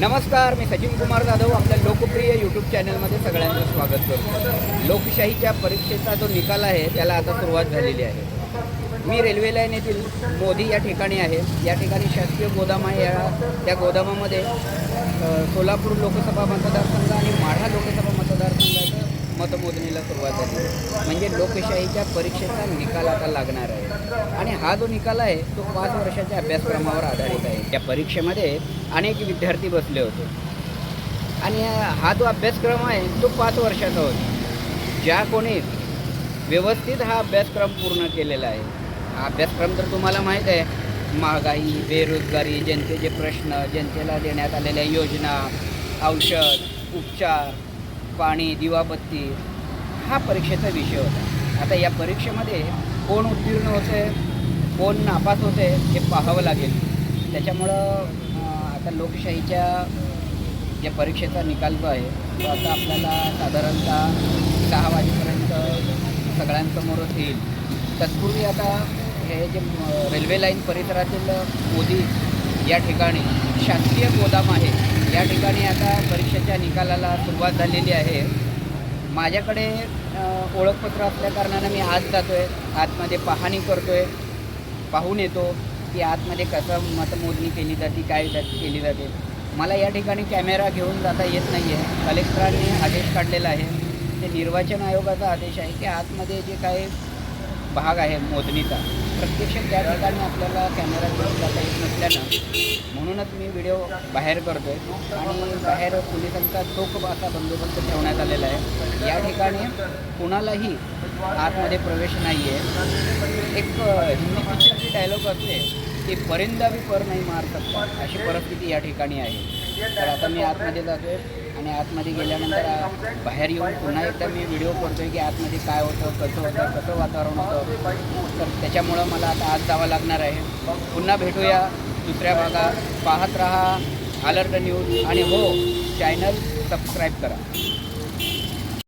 नमस्कार मी सचिन कुमार जाधव आपल्या लोकप्रिय यूट्यूब चॅनलमध्ये सगळ्यांचं स्वागत करतो. लोकशाहीच्या परीक्षेचा जो निकाल आहे त्याला आता सुरुवात झालेली आहे. मी रेल्वे लाईन येथील मोदी या ठिकाणी आहे. या ठिकाणी शासकीय गोदाम आहे या त्या गोदामामध्ये सोलापूर लोकसभा मतदारसंघ आणि म्हणजे लोकशाहीच्या परीक्षेचा निकाल आता लागणार आहे. आणि हा जो निकाल आहे तो पाच वर्षाच्या अभ्यासक्रमावर आधारित आहे. त्या परीक्षेमध्ये अनेक विद्यार्थी बसले होते. आणि हा जो अभ्यासक्रम आहे तो पाच वर्षाचा होता. ज्या कोणी व्यवस्थित हा अभ्यासक्रम पूर्ण केलेला आहे हा अभ्यासक्रम तर तुम्हाला माहीत आहे. महागाई बेरोजगारी जनतेचे प्रश्न जनतेला देण्यात आलेल्या योजना औषध उपचार पाणी दिवाबत्ती हा परीक्षेचा विषय होता. आता या परीक्षेमध्ये कोण उत्तीर्ण होते कोण नापास होते हे पाहावं लागेल. त्याच्यामुळं आता लोकशाहीच्या ज्या परीक्षेचा निकाल जो आहे तो आता आपल्याला साधारणतः सहा वाजेपर्यंत सगळ्यांसमोरच येईल. तत्पूर्वी आता हे जे रेल्वे लाईन परिसरातील मोदी या ठिकाणी शासकीय गोदाम आहे. या ठिकाणी आता परीक्षेच्या निकालाला सुरुवात झालेली आहे. माझ्याकडे ओळखपत्र असल्या कारणानं मी आत जातो आहे आतमध्ये पाहणी करतो आहे पाहून येतो की आतमध्ये कसं मतमोजणी केली जाते काय केली जाते. मला या ठिकाणी कॅमेरा घेऊन जाता येत नाही आहे कलेक्टरांनी आदेश काढलेला आहे. ते निर्वाचन आयोगाचा आदेश आहे की आतमध्ये जे काही भाग आहे मोजणीचा प्रत्यक्ष त्या ठिकाणी आपल्याला कॅमेरा घेऊन जाता येत नसल्यानं म्हणूनच मी व्हिडिओ बाहेर करतो आहे आणि बाहेर पोलिसांचा चोख असा बंदोबस्त ठेवण्यात आलेला आहे. या ठिकाणी कुणालाही आतमध्ये प्रवेश नाही आहे एक हिंदी पिक्चरची डायलॉग असते की परिंदा बी पर नाही मार सकता अशी परिस्थिती या ठिकाणी आहे. तर आता मी आतमध्ये जातोय आणि आतमध्ये गेल्यानंतर बाहेर येऊन पुन्हा एकदा मी व्हिडिओ करतोय की आतमध्ये काय होतं कसं होतं कसं वातावरण होतं. तर त्याच्यामुळं मला आता आज जावं लागणार आहे. पुन्हा भेटूया दुसऱ्या भागात. पाहत रहा अलर्ट न्यूज आणि हो चॅनल सबस्क्राईब करा.